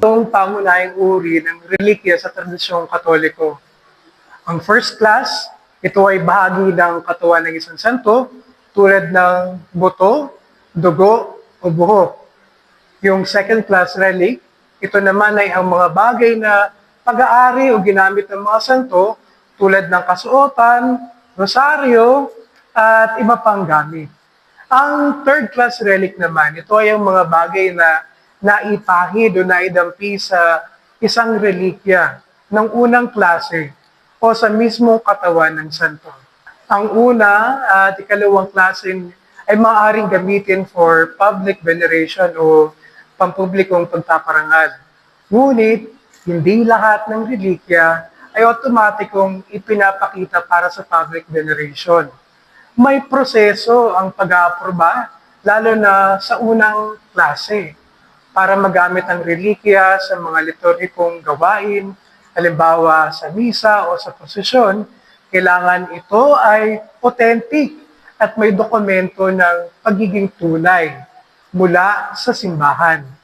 pangunahing uri ng relikya sa tradisyong katoliko. Ang first class, ito ay bahagi ng katawan ng isang santo tulad ng buto, dugo, o buhok. Yung second class relic, ito naman ay ang mga bagay na pag-aari o ginamit ng mga santo tulad ng kasuotan, rosaryo, at iba pang gamit. Ang third class relic naman, ito ay ang mga bagay na naipahid o naidampi sa isang relikya ng unang klase o sa mismong katawan ng santo. Ang una at ikalawang klase ay maaaring gamitin for public veneration o pampublikong pagpaparangal. Ngunit, hindi lahat ng relikya ay otomatikong ipinapakita para sa public veneration. May proseso ang pag-aaproba, lalo na sa unang klase, para magamit ang relikya sa mga liturgikong gawain, halimbawa sa misa o sa prosesyon, kailangan ito ay authentic at may dokumento ng pagiging tunay mula sa simbahan.